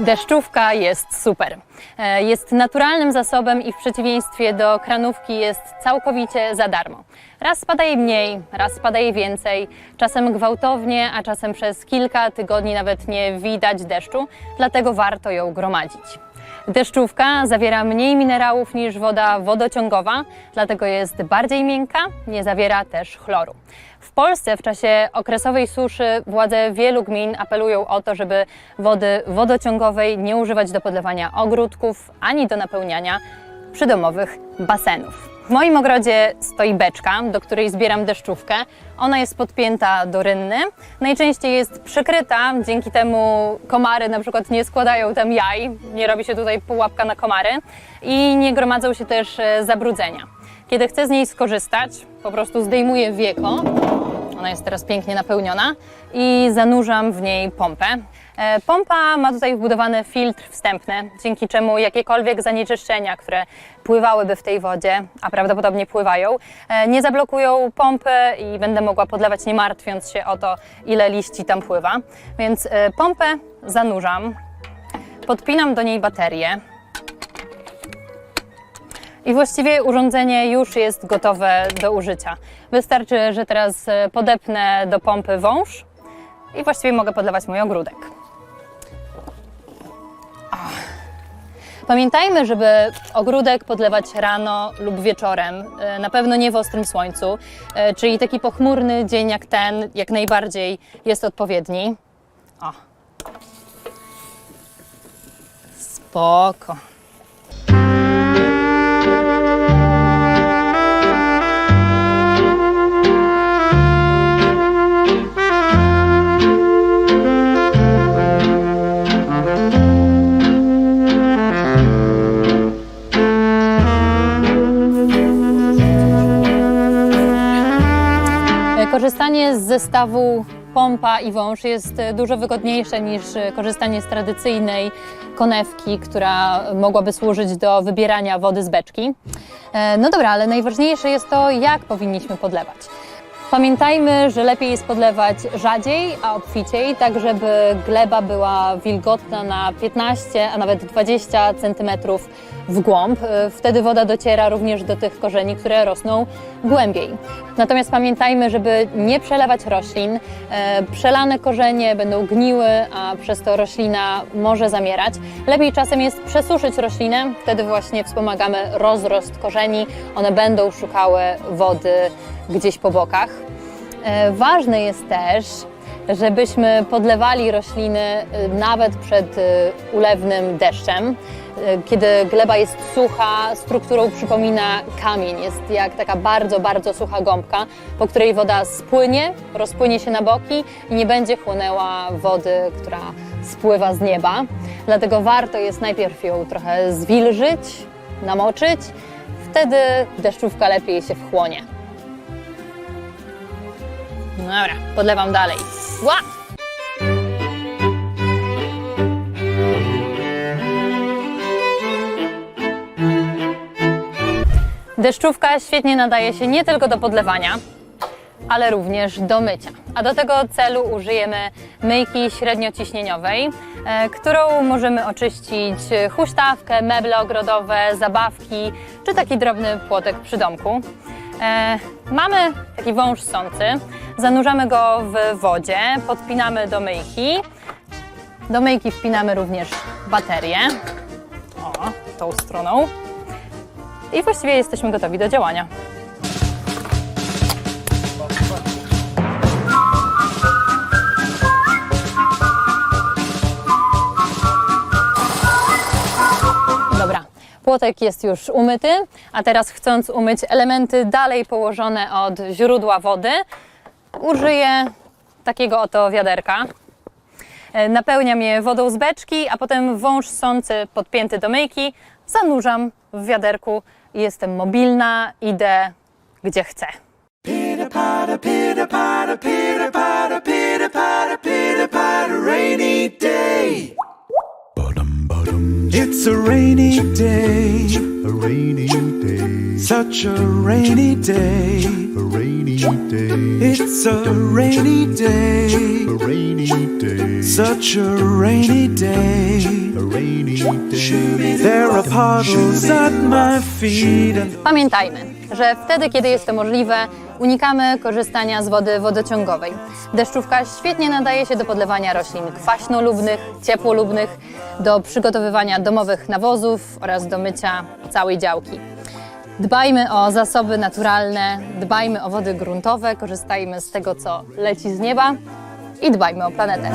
Deszczówka jest super. E, Jest naturalnym zasobem i w przeciwieństwie do kranówki jest całkowicie za darmo. Raz spada jej mniej, raz spada jej więcej, czasem gwałtownie, a czasem przez kilka tygodni nawet nie widać deszczu, dlatego warto ją gromadzić. Deszczówka zawiera mniej minerałów niż woda wodociągowa, dlatego jest bardziej miękka, nie zawiera też chloru. W Polsce w czasie okresowej suszy władze wielu gmin apelują o to, żeby wody wodociągowej nie używać do podlewania ogródków ani do napełniania przydomowych basenów. W moim ogrodzie stoi beczka, do której zbieram deszczówkę. Ona jest podpięta do rynny. Najczęściej jest przykryta, dzięki temu komary na przykład nie składają tam jaj, nie robi się tutaj pułapka na komary i nie gromadzą się też e, zabrudzenia. Kiedy chcę z niej skorzystać, po prostu zdejmuję wieko, ona jest teraz pięknie napełniona i zanurzam w niej pompę. E, Pompa ma tutaj wbudowany filtr wstępny, dzięki czemu jakiekolwiek zanieczyszczenia, które pływałyby w tej wodzie, a prawdopodobnie pływają, e, nie zablokują pompy i będę mogła podlewać nie martwiąc się o to, ile liści tam pływa. Więc e, pompę zanurzam, podpinam do niej baterię, i właściwie urządzenie już jest gotowe do użycia. Wystarczy, że teraz e, podepnę do pompy wąż i właściwie mogę podlewać mój ogródek. Pamiętajmy, żeby ogródek podlewać rano lub wieczorem, e, na pewno nie w ostrym słońcu, e, czyli taki pochmurny dzień jak ten jak najbardziej jest odpowiedni. O. Spoko. Korzystanie z zestawu pompa i wąż jest e, dużo wygodniejsze niż e, korzystanie z tradycyjnej konewki, która mogłaby służyć do wybierania wody z beczki. E, No dobra, ale najważniejsze jest to, jak powinniśmy podlewać. Pamiętajmy, że lepiej jest podlewać rzadziej, a obficiej, tak żeby gleba była wilgotna na 15, a nawet 20 cm w głąb. Wtedy woda dociera również do tych korzeni, które rosną głębiej. Natomiast pamiętajmy, żeby nie przelewać roślin. E, Przelane korzenie będą gniły, a przez to roślina może zamierać. Lepiej czasem jest przesuszyć roślinę, wtedy właśnie wspomagamy rozrost korzeni. One będą szukały wody gdzieś po bokach. E, Ważne jest też, żebyśmy podlewali rośliny e, nawet przed e, ulewnym deszczem. Kiedy gleba jest sucha, strukturą przypomina kamień. Jest jak taka bardzo, bardzo sucha gąbka, po której woda spłynie, rozpłynie się na boki i nie będzie chłonęła wody, która spływa z nieba. Dlatego warto jest najpierw ją trochę zwilżyć, namoczyć. Wtedy deszczówka lepiej się wchłonie. Dobra, podlewam dalej. Ła! Deszczówka świetnie nadaje się nie tylko do podlewania, ale również do mycia. A do tego celu użyjemy myjki średniociśnieniowej, e, którą możemy oczyścić huśtawkę, meble ogrodowe, zabawki czy taki drobny płotek przy domku. E, mamy taki wąż sący, zanurzamy go w wodzie, podpinamy do myjki. Do myjki wpinamy również baterię. O, tą stroną. I właściwie jesteśmy gotowi do działania. Płotek jest już umyty, a teraz chcąc umyć elementy dalej położone od źródła wody, użyję takiego oto wiaderka. E, Napełniam je wodą z beczki, a potem wąż sący podpięty do myjki zanurzam w wiaderku jestem mobilna, idę gdzie chcę. Pitter patter, It's a rainy day, a rainy day. Such a rainy day. A rainy day. It's a rainy day. A rainy day. Such a rainy day. A rainy day. There are puddles at my feet and Pamiętajmy, że wtedy, kiedy jest to możliwe, unikamy korzystania z wody wodociągowej. Deszczówka świetnie nadaje się do podlewania roślin kwaśnolubnych, ciepłolubnych, do przygotowywania domowych nawozów oraz do mycia całej działki. Dbajmy o zasoby naturalne, dbajmy o wody gruntowe, korzystajmy z tego, co leci z nieba i dbajmy o planetę.